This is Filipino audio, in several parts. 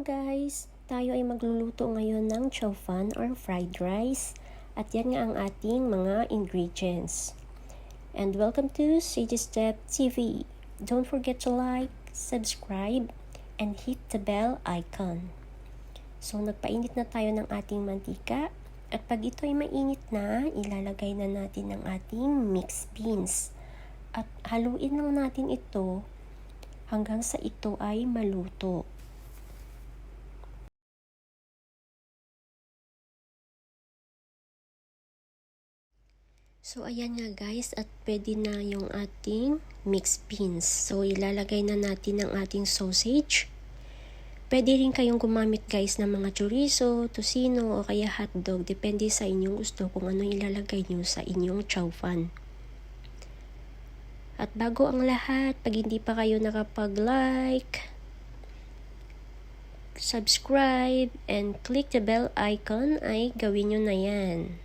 Guys! Tayo ay magluluto ngayon ng chow fan or fried rice. At yan nga ang ating mga ingredients. And welcome to CG Step TV. Don't forget to like, subscribe, and hit the bell icon. So nagpainit na tayo ng ating mantika. At pag ito ay mainit na, ilalagay na natin ang ating mixed beans. At haluin lang natin ito hanggang sa ito ay maluto. So, ayan nga guys, at pwede na yung ating mixed beans. So, ilalagay na natin ang ating sausage. Pwede rin kayong gumamit guys ng mga chorizo, tocino, o kaya hotdog. Depende sa inyong gusto kung ano ilalagay nyo sa inyong chow fan. At bago ang lahat, pag hindi pa kayo nakapag-like, subscribe, and click the bell icon, ay gawin nyo na yan.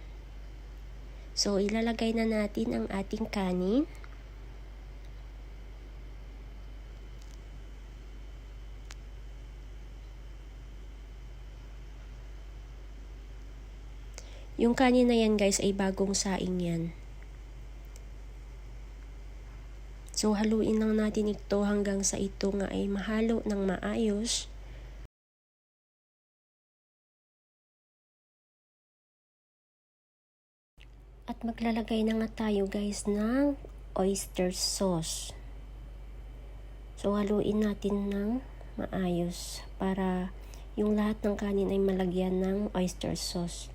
So, ilalagay na natin ang ating kanin. Yung kanin na yan guys ay bagong saing yan. So, haluin lang natin ito hanggang sa ito nga ay mahalo ng maayos. At maglalagay na nga tayo guys ng oyster sauce. So, haluin natin ng maayos para yung lahat ng kanin ay malagyan ng oyster sauce.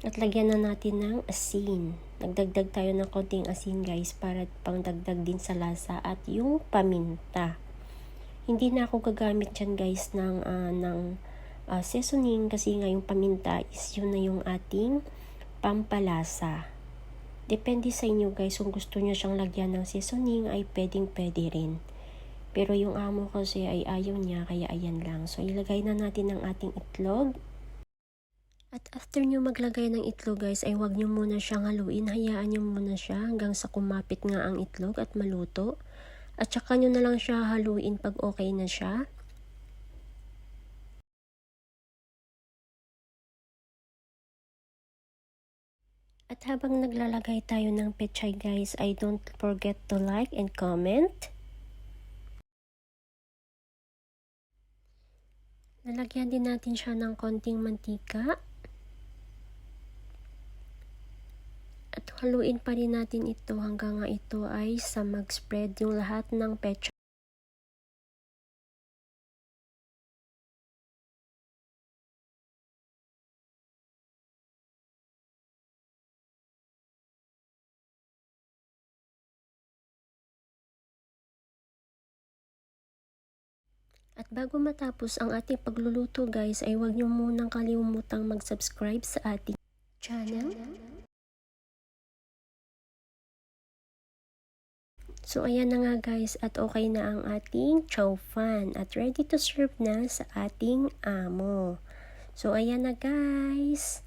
At lagyan na natin ng asin. Nagdagdag tayo ng konting asin guys para pangdagdag din sa lasa at yung paminta. Hindi na ako gagamit dyan guys ng, uh, ng uh, seasoning kasi nga yung paminta is yun na yung ating pampalasa. Depende sa inyo guys kung gusto nyo siyang lagyan ng seasoning ay pwedeng pwede rin. Pero yung amo kasi ay ayaw niya kaya ayan lang. So ilagay na natin ang ating itlog. At after nyo maglagay ng itlog guys ay huwag nyo muna siyang haluin. Hayaan nyo muna siya hanggang sa kumapit nga ang itlog at maluto. At saka nyo na lang siya haluin pag okay na siya. At habang naglalagay tayo ng pechay guys, I don't forget to like and comment. Lalagyan din natin siya ng konting mantika. At haluin pa rin natin ito hanggang nga ito ay sa mag-spread yung lahat ng pechay. At bago matapos ang ating pagluluto guys ay huwag niyo munang kalimutang mag-subscribe sa ating channel. So ayan na nga guys at okay na ang ating chow fan at ready to serve na sa ating amo. So ayan na guys.